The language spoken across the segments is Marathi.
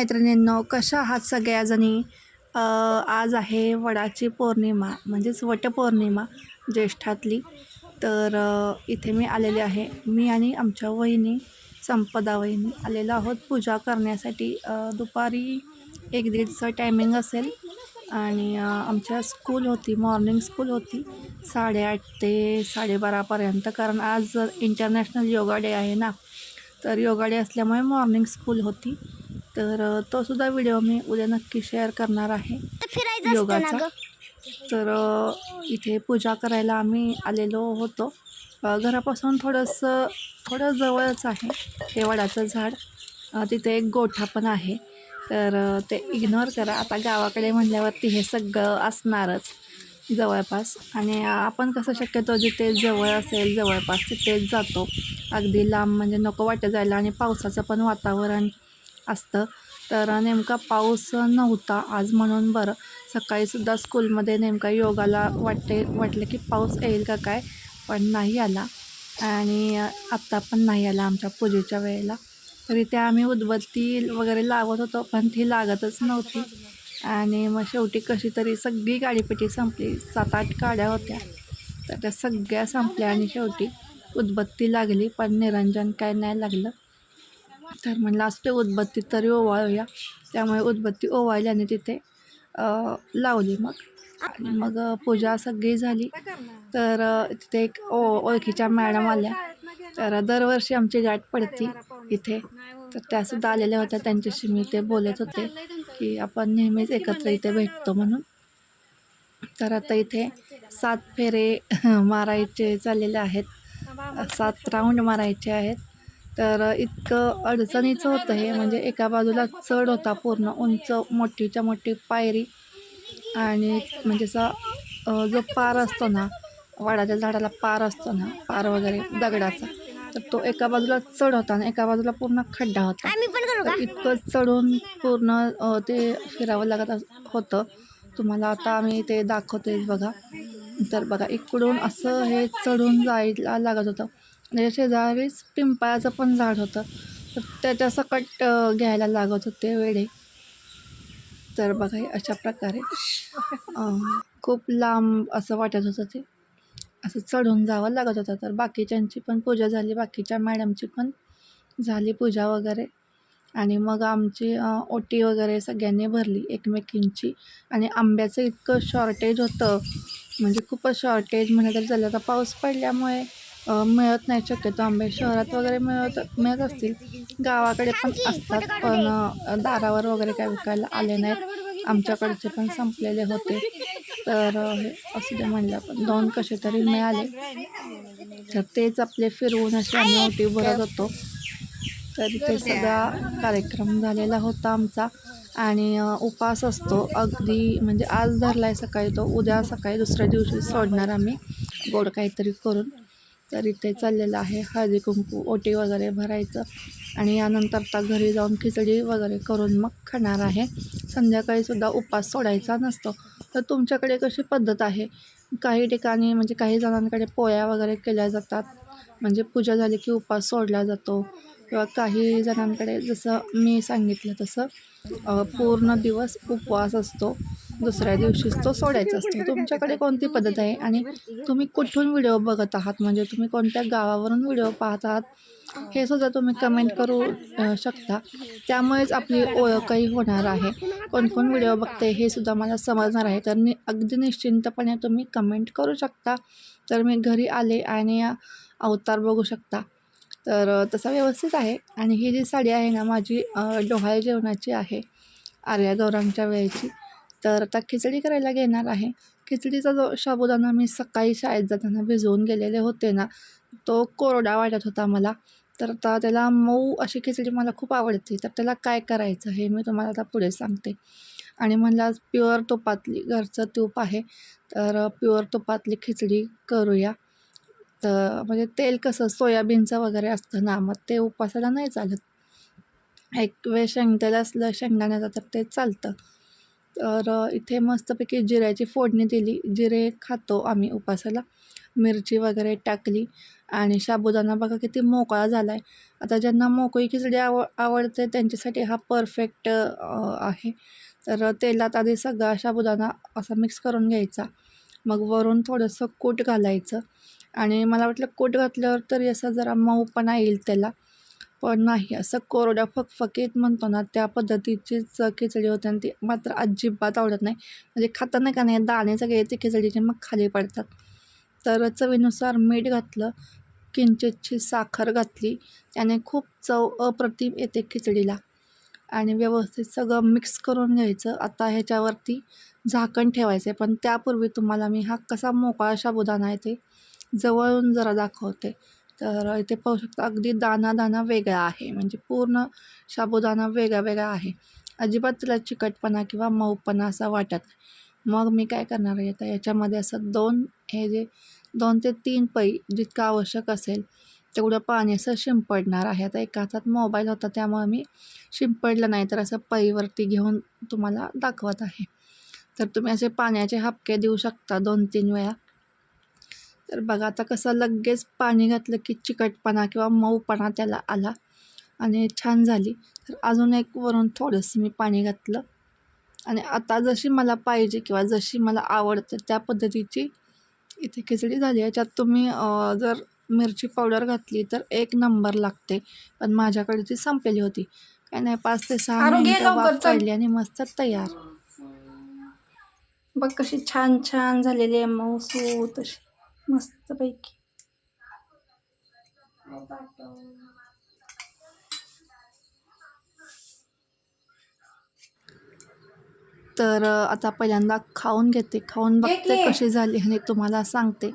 मैत्रिणींनो कशा आहात सगळ्याजणी? आज आहे वडाची पौर्णिमा म्हणजेच वटपौर्णिमा ज्येष्ठातली. तर इथे मी आलेले आहे. मी आणि आमच्या वहिनी संपदा वहिनी आलेलो आहोत पूजा करण्यासाठी. दुपारी एक दीडचं टायमिंग असेल आणि आमच्या स्कूल होती मॉर्निंग स्कूल होती साडेआठ ते साडेबारापर्यंत कारण आज इंटरनॅशनल योगा डे आहे ना. तर योगा डे असल्यामुळे मॉर्निंग स्कूल होती. तर तो सुद्धा व्हिडिओ मी उद्या नक्की शेअर करणार आहे. योगाचा. तर इथे पूजा करायला आम्ही आलेलो होतो. घरापासून थोडंसं थोडं जवळच आहे हे वडाचं झाड. तिथे एक गोठा पण आहे. तर ते इग्नोर करा. आता गावाकडे म्हणल्यावरती हे सगळं असणारच जवळपास. आणि आपण कसं शक्यतो जिथे जवळ असेल जवळपास तिथेच जातो. अगदी लांब म्हणजे नको वाटतं जायला आणि पावसाचं पण वातावरण असतं. तर नेमका पाऊस नव्हता आज म्हणून बरं. सकाळीसुद्धा स्कूलमध्ये नेमका योगाला वाटते वाटलं की पाऊस येईल का काय पण नाही आला. आणि आत्ता पण नाही आला आमच्या पूजेच्या वेळेला. तरी त्या आम्ही उदबत्ती वगैरे लावत होतो पण ती लागतच नव्हती. आणि मग शेवटी कशी तरी सगळी गाडीपेटी संपली. सात आठ गाड्या होत्या. तर त्या सगळ्या संपल्या आणि शेवटी उदबत्ती लागली पण निरंजन काय नाही लागलं. तर म्हणलं असं ते उदबत्ती तरी ओवाळूया. त्यामुळे उदबत्ती ओवाळल्याने तिथे लावली मग. आणि मग पूजा सगळी झाली. तर तिथे एक ओ ओळखीच्या मॅडम आल्या. तर दरवर्षी आमची गाठ पडती इथे. तर त्यासुद्धा आलेल्या होत्या. त्यांच्याशी मी ते बोलत होते की आपण नेहमीच एकत्र इथे भेटतो म्हणून. तर आता इथे सात फेरे मारायचे चाललेले आहेत. सात राऊंड मारायचे आहेत. तर इतकं अडचणीचं होतं हे. म्हणजे एका बाजूला चढ होता पूर्ण उंच मोठीच्या मोठी पायरी. आणि म्हणजे असा जो पार असतो ना वाडाच्या झाडाला पार असतो ना पार वगैरे दगडाचा तर तो एका बाजूला चढ होता आणि एका बाजूला पूर्ण खड्डा होता. इतकं चढून पूर्ण ते फिरावं लागत होतं. तुम्हाला आता आम्ही ते दाखवते बघा. तर बघा इकडून असं हे चढून जायला लागत होतं. आणि शेजारीच पिंपळाचं पण झाड होतं. तर त्याच्या सकट घ्यायला लागत होते वेळे. तर बघा अशा प्रकारे खूप लांब असं वाटत होतं ते. असं चढून जावं लागत होतं. तर बाकीच्यांची पण पूजा झाली. बाकीच्या मॅडमची पण झाली पूजा वगैरे. आणि मग आमची ओटी वगैरे सगळ्यांनी भरली एकमेकींची. आणि आंब्याचं इतकं शॉर्टेज होतं. म्हणजे खूपच शॉर्टेज म्हणलं तरी तर पाऊस पडल्यामुळे मिळत नाही शक्यतो. आंबे शहरात वगैरे मिळत मिळत असतील. गावाकडे पण असतात पण दारावर वगैरे काय विकायला आले नाहीत. आमच्याकडचे पण संपलेले होते. तर हे असू दे म्हणलं पण दोन कसे तरी मिळाले. तर तेच आपले फिरवून असे आम्ही ओटी भरत होतो तर इथे सगळा कार्यक्रम झालेला होता आमचा. आणि अ, उपवास असतो. अगदी म्हणजे आज धरला आहे सकाळी तो उद्या सकाळी दुसऱ्या दिवशी सोडणार आम्ही. गोड काहीतरी करून. तर इथे चाललेलं आहे. हळदी कुंकू ओटी वगैरे भरायचं. आणि यानंतर आता घरी जाऊन खिचडी वगैरे करून मग खाणार आहे. संध्याकाळीसुद्धा उपवास सोडायचा नसतो. तर तुमच्याकडे कशी पद्धत आहे? काही ठिकाणी म्हणजे काही जणांकडे पोळ्या वगैरे केल्या जातात. म्हणजे पूजा झाली की उपवास सोडला जातो. किंवा काही जणांकडे जसं मी सांगितलं तसं पूर्ण दिवस उपवास असतो. दुसऱ्या दिवशीच तो सोडायचा असतो. तुमच्याकडे कोणती पद्धत आहे? आणि तुम्ही कुठून व्हिडिओ बघत आहात? म्हणजे तुम्ही कोणत्या गावावरून व्हिडिओ पाहत आहात? हे सुद्धा तुम्ही कमेंट करू शकता. त्यामुळेच आपली ओळखही होणार आहे. कोण कोण व्हिडिओ बघते हे सुद्धा मला समजणार आहे. तर नि अगदी निश्चिंतपणे तुम्ही कमेंट करू शकता. तर मी घरी आले आणि अवतार बघू शकता. तर तसा व्यवस्थित आहे. आणि ही जी साडी आहे ना माझी अ, डोहाळे जेवणाची आहे. आर्या गौरांच्या वेळेची. तर आता खिचडी करायला घेणार आहे. खिचडीचा जो साबुदाणा मी सकाळी शाळेत जाताना भिजवून गेलेले होते ना तो कोरडा वाटत होता मला. तर आता त्याला मऊ अशी खिचडी मला खूप आवडते. तर त्याला काय करायचं हे मी तुम्हाला आता पुढे सांगते. आणि म्हणलं आज प्युअर तुपातली घरचं तूप आहे. तर प्युअर तुपातली खिचडी करूया. तर म्हणजे तेल कसं सोयाबीनचं वगैरे असतं ना मग ते उपासाला नाही चालत. एक वेळ शेंगतेल असलं शेंगदाण्याचं तर ते चालतं. तर इथे मस्तपैकी जिऱ्याची फोडणी दिली. जिरे खातो आम्ही उपासाला. मिरची वगैरे टाकली आणि साबुदाणा बघा किती मोकळा झाला आहे आता ज्यांना मोकळी खिचडी आव आवडते त्यांच्यासाठी हा परफेक्ट आहे. तर तेलात आधी सगळा साबुदाणा असा मिक्स करून घ्यायचा. मग वरून थोडंसं कूट घालायचं. आणि मला वाटलं कूट घातल्यावर तरी असा जरा मऊपणा येईल त्याला. पण नाही असं कोरड्या फकफकीत म्हणतो ना त्या पद्धतीचीच खिचडी होते आणि ती मात्र अजिबात आवडत नाही. म्हणजे खाताना का नाही दाणे सगळे ते खिचडीचे मग खाली पडतात. तर चवीनुसार मीठ घातलं किंचितची साखर घातली त्याने खूप चव अप्रतिम येते खिचडीला. आणि व्यवस्थित सगळं मिक्स करून घ्यायचं. आता ह्याच्यावरती झाकण ठेवायचं आहे पण त्यापूर्वी तुम्हाला मी हा कसा मोकळा साबुदाणा आहे ते जवळून जरा दाखवते. तर इथे पाहू शकता अगदी दाना दाना वेगळा आहे. म्हणजे पूर्ण साबुदाणा वेगळा वेगळा आहे. अजिबात तिला चिकटपणा किंवा मऊपणा असा वाटत मग मी काय करणार आहे आता याच्यामध्ये असं दोन हे जे दोन ते तीन पै जितकं आवश्यक असेल तेवढं पाणी असं शिंपडणार आहे. आता एका हातात मोबाईल होता त्यामुळे मी शिंपडलं नाही. तर असं पैवरती घेऊन तुम्हाला दाखवत आहे. तर तुम्ही असे पाण्याचे हपके देऊ शकता दोन तीन वेळा. तर बघा आता कसं लगेच पाणी घातलं की चिकटपणा किंवा मऊपणा त्याला आला आणि छान झाली. तर अजून एक वरून थोडंसं मी पाणी घातलं. आणि आता जशी मला पाहिजे किंवा जशी मला आवडते त्या पद्धतीची इथे खिचडी झाली याच्यात तुम्ही जर मिरची पावडर घातली तर एक नंबर लागते. पण माझ्याकडे ती संपलेली होती. काय नाही पाच ते सहा मिनिटं वाफ. काढली आणि मस्त तयार. बघ कशी छान छान झालेली आहे मऊसूत अशी. मस्तपैकी. तर आता पहिल्यांदा खाऊन घेते. खाऊन बघते. कशी झाली आणि तुम्हाला सांगते.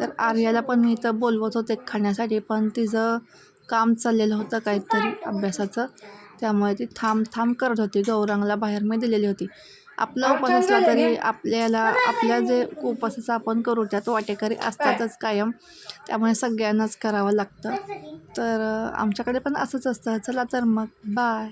तर आर्याला पण मी इथं बोलवत होते खाण्यासाठी पण तिचं काम चाललेलं होतं काहीतरी अभ्यासाचं. त्यामुळे ती थांब थांब करत होती. गौरांगला बाहेर मी दिलेली होती. आपला उपास असला तरी आपल्याला आपल्या जे उपासाचं आपण करू त्यात वाटेकरी असतातच कायम. त्यामुळे सगळ्यांनाच करावं लागतं. तर आमच्याकडे पण असंच असतं. चला तर मग. बाय